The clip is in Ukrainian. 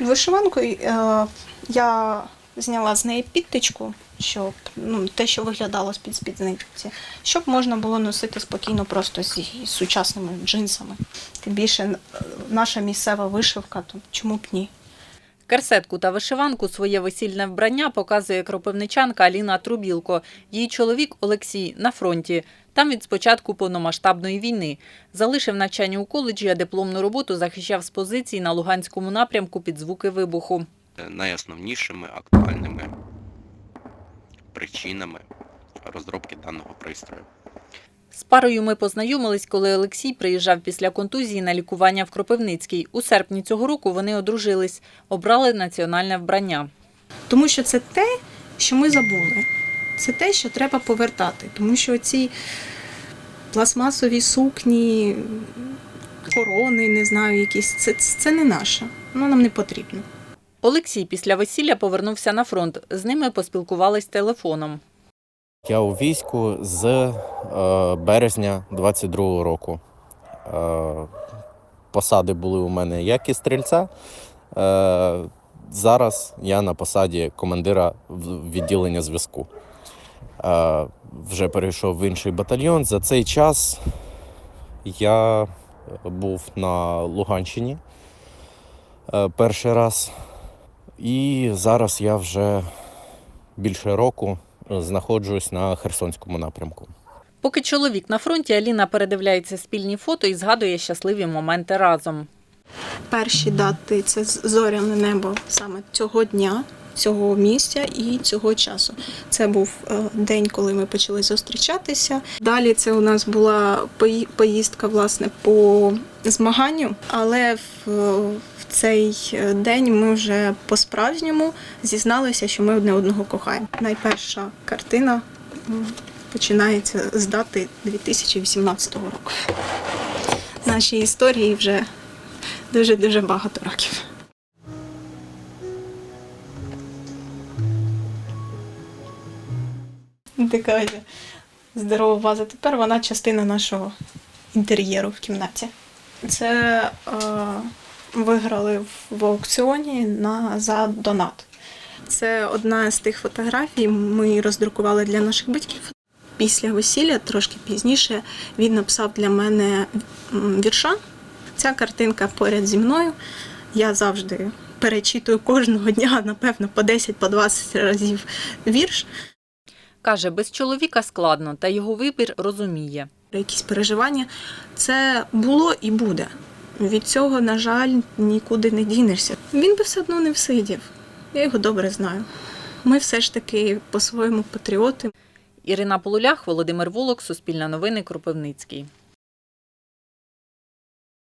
Вишиванку е, я зняла з неї підтичку, щоб ну, те, що виглядало з-під спідниці, щоб можна було носити спокійно просто з сучасними джинсами. Тим більше е, наша місцева вишивка, то чому б ні? Керсетку та вишиванку своє весільне вбрання показує кропивничанка Аліна Трубілко. Її чоловік Олексій на фронті. Там від спочатку повномасштабної війни. Залишив навчання у коледжі, а дипломну роботу захищав з позицій на Луганському напрямку під звуки вибуху. найосновнішими актуальними причинами розробки даного пристрою. З парою ми познайомились, коли Олексій приїжджав після контузії на лікування в Кропивницький. У серпні цього року вони одружились, обрали національне вбрання. Тому що це те, що ми забули. Це те, що треба повертати. Тому що ці пластмасові сукні, корони, не знаю, якісь, це, це не наше. Воно нам не потрібно. Олексій після весілля повернувся на фронт. З ними поспілкувались телефоном. Я у війську з е, березня 22-го року. Е, посади були у мене як і стрільця. Е, зараз я на посаді командира відділення зв'язку. Вже перейшов в інший батальйон. За цей час я був на Луганщині перший раз. І зараз я вже більше року знаходжусь на Херсонському напрямку. Поки чоловік на фронті, Аліна передивляється спільні фото і згадує щасливі моменти разом. Перші дати це зоряне небо саме цього дня, цього місця і цього часу. Це був е, день, коли ми почали зустрічатися. Далі це у нас була поїздка власне по змаганню, але в, цей е, день ми вже по-справжньому зізналися, що ми одне одного кохаємо. Найперша картина починається з дати 2018 року. Нашій історії вже дуже-дуже багато років. Така здорова ваза. Тепер вона частина нашого інтер'єру в кімнаті. Це е, виграли в, в аукціоні на, за донат. Це одна з тих фотографій, ми роздрукували для наших батьків. Після весілля, трошки пізніше, він написав для мене вірша. Ця картинка поряд зі мною. Я завжди перечитую кожного дня, напевно, по 10 по 20 разів вірш. Каже, без чоловіка складно, та його вибір розуміє. Якісь переживання. Це було і буде. Від цього, на жаль, нікуди не дінешся. Він би все одно не всидів. Я його добре знаю. Ми все ж таки по-своєму патріоти. Ірина Полулях, Володимир Волок, Суспільне новини, Кропивницький.